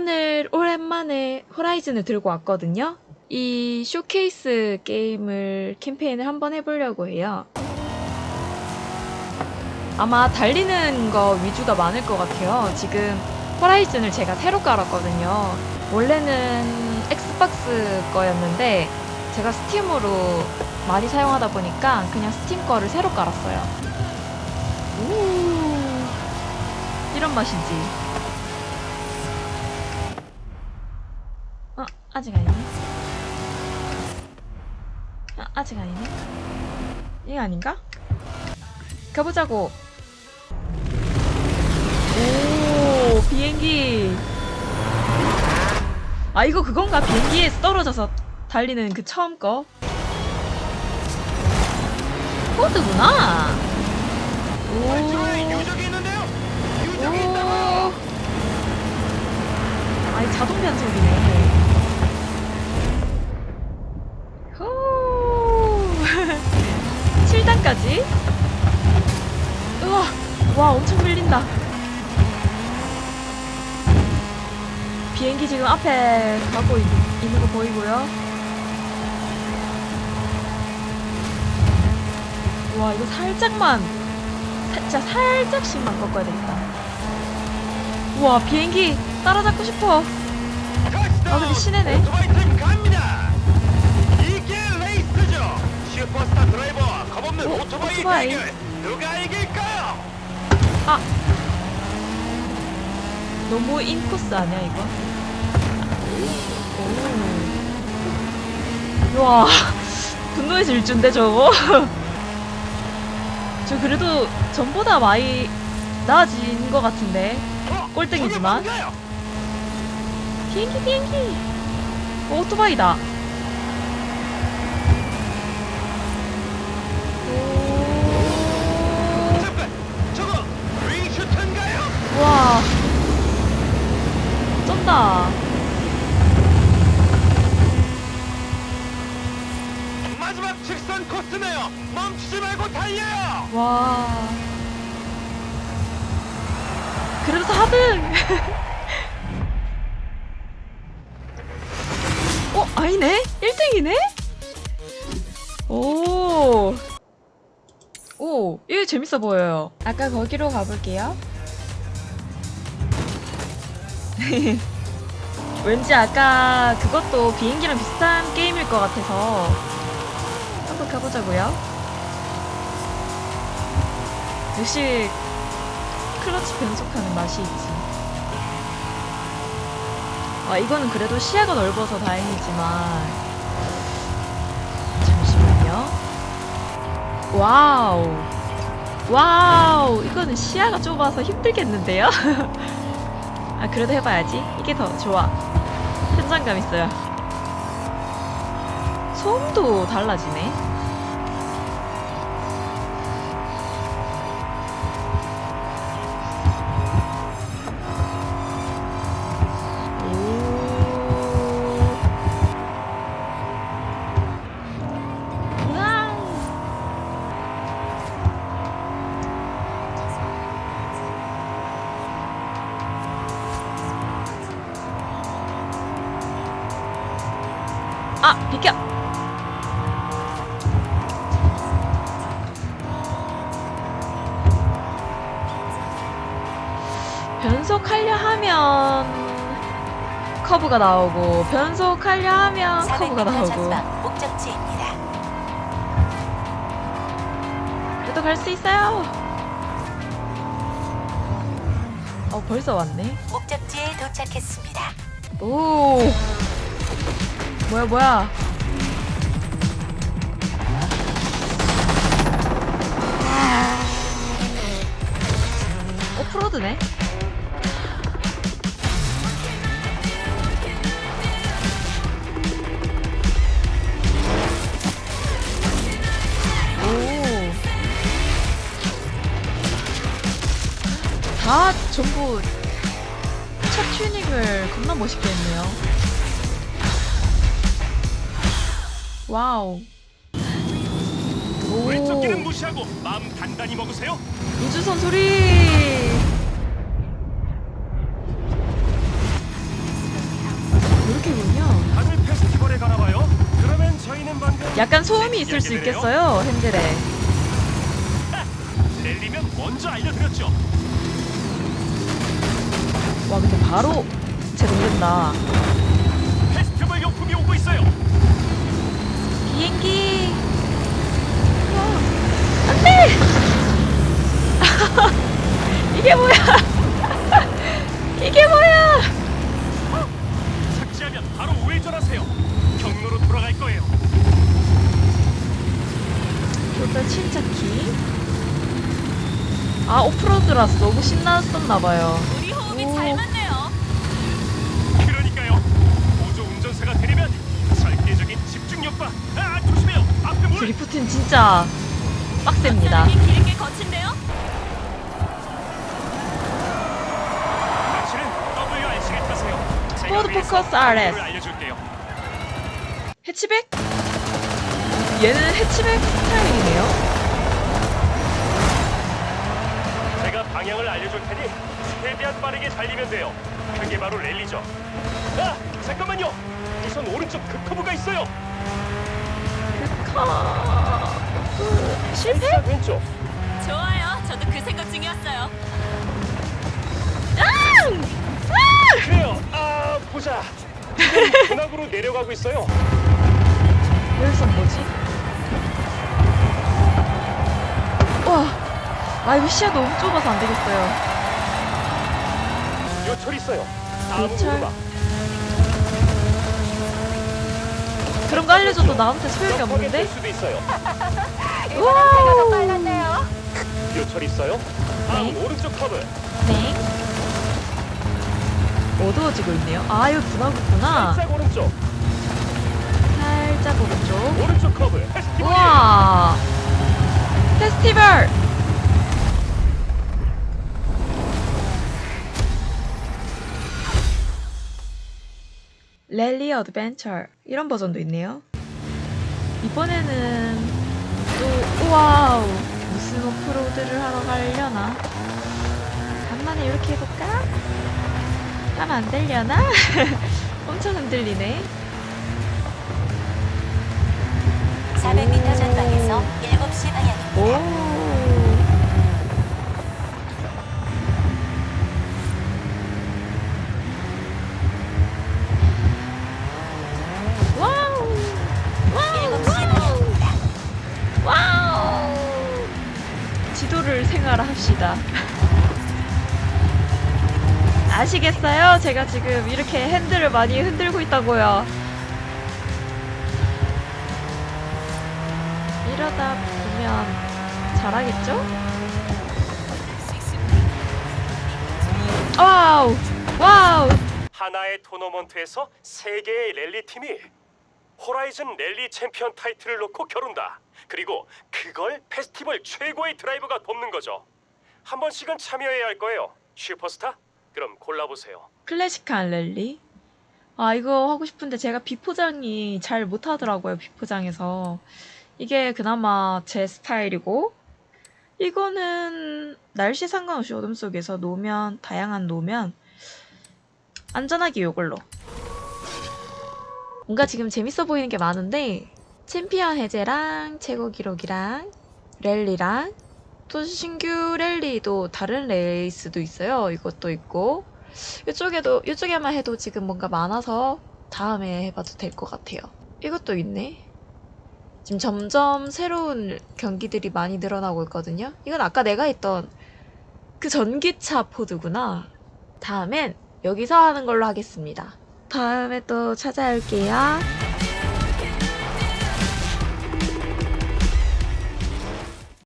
오늘 오랜만에 호라이즌을 들고 왔거든요. 이 쇼케이스 게임을 캠페인을 한번 해보려고 해요. 아마 달리는 거 위주가 많을 것 같아요. 지금 호라이즌을 제가 새로 깔았거든요. 원래는 엑스박스 거였는데 제가 스팀으로 많이 사용하다 보니까 그냥 스팀 거를 새로 깔았어요. 오, 이런 맛이지. 아직 아니네. 아, 아직 아니네. 이거 아닌가? 가보자고. 오, 비행기. 아, 이거 그건가? 비행기에서 떨어져서 달리는 그 처음 거? 코드구나. 오. 아이 자동 변속이네. 7단까지. 우와, 와 엄청 밀린다. 비행기 지금 앞에 가고 있, 있는 거 보이고요. 와 이거 살짝만, 살짝 살짝씩만 꺾어야 되겠다. 우와 비행기 따라잡고 싶어. 아, 근데 시내네. 슈퍼스타 드라이버 와 오, 오토바이, 오토바이. 대결 누가 이길까요? 너무 인코스 아니야 이거? 오. 우와 분노의 질주인데 저거? 저 그래도 전보다 많이 나아진 것 같은데 어, 꼴등이지만. 비행기 비행기 오, 오토바이다 쩐다 마지막 직선 코스네요. 멈추지 말고 달려요. 와. 그래도 4등! 어, 아니네? 1등이네? 오. 오, 이거 재밌어 보여요. 아까 거기로 가볼게요. 왠지 아까 그것도 비행기랑 비슷한 게임일 것 같아서 한번 가보자고요. 역시 클러치 변속하는 맛이 있지. 아, 이거는 그래도 시야가 넓어서 다행이지만. 잠시만요. 와우. 와우. 이거는 시야가 좁아서 힘들겠는데요? 아, 그래도 해봐야지. 이게 더 좋아. 현장감 있어요. 소음도 달라지네. 아, 비켜. 변속하려 하면 커브가 나오고 변속하려 하면 커브가 400m 나오고 목적지입니다. 그래도 갈 수 있어요. 어 벌써 왔네. 목적지에 도착했습니다. 오 뭐야 뭐야. 오프로드네. 오. 다 전부 첫 튜닝을 겁나 멋있게 했네요. 와우. 왼쪽 길은 무시하고 마음 단단히 먹으세요. 우주선 소리. 이렇게군요. 다들 페스티벌에 가나 봐요. 그러면 저희는 방금 약간 소음이 네, 있을 수 있겠어요, 핸들에. 랠리면 먼저 알려드렸죠. 와, 근데 바로 제동된다. 일단 칠자키. 아, 오프로드라서 너무 신났었나봐요. 우리 호흡이 오. 잘 맞네요. 그러니까요. 보조 운전사가 되려면 설계적인 집중력과 아 조심해요. 앞에 물. 드리프트는 진짜 빡셉니다. 길게 거친데요? 당신은 WRC를 타세요. 제가 포드 위에서 포커스 RS. 알려줄게요. 해치백? 얘는 해치백 스타일이네요. 제가 방향을 알려줄 테니 최대한 빠르게 달리면 돼요. 그게 바로 랠리죠. 아 잠깐만요. 우선 오른쪽 급커브가 있어요. 카... 그... 실패? 자, 왼쪽. 좋아요. 저도 그 생각 중이었어요. 그래요. 아 보자. 지금 분악으로 내려가고 있어요. 여기서 뭐지? 아 이거 시야 너무 좁아서 안 되겠어요. 요철 있어요. 요철? 오르막. 그런 거 알려줘도 나한테 소용이 없는데? 될 수도 있어요. 와우! 빨랐네요. 요철 있어요. 다음 네. 오른쪽 커브. 네. 어두워지고 있네요. 아, 이거 분화구구나. 살짝 오른쪽. 살짝 오른쪽. 오른쪽 커브. 페스티벌. 우와! 페스티벌! 랠리 어드벤처 이런 버전도 있네요. 이번에는 또 우와우 무슨 오프로드를 하러 가려나? 간만에 이렇게 해볼까? 하면 안 되려나? 엄청 흔들리네. 400m 전방에서 7시 방향 생활합시다. 아시겠어요? 제가 지금 이렇게 핸들을 많이 흔들고 있다고요. 이러다 보면 잘하겠죠? 와우! 와우! 하나의 토너먼트에서 세 개의 랠리 팀이 호라이즌 랠리 챔피언 타이틀을 놓고 겨룬다. 그리고 그걸 페스티벌 최고의 드라이버가 돕는 거죠. 한 번씩은 참여해야 할 거예요. 슈퍼스타? 그럼 골라보세요. 클래식한 랠리? 아, 이거 하고 싶은데 제가 비포장이 잘 못하더라고요, 비포장에서. 이게 그나마 제 스타일이고, 이거는 날씨 상관없이 어둠 속에서 노면, 다양한 노면, 안전하게 요걸로. 뭔가 지금 재밌어 보이는 게 많은데, 챔피언 해제랑 최고 기록이랑 랠리랑 또 신규 랠리도 다른 레이스도 있어요. 이것도 있고 이쪽에도 이쪽에만 해도 지금 뭔가 많아서 다음에 해봐도 될 것 같아요. 이것도 있네. 지금 점점 새로운 경기들이 많이 늘어나고 있거든요. 이건 아까 내가 했던 그 전기차 포드구나. 다음엔 여기서 하는 걸로 하겠습니다. 다음에 또 찾아올게요.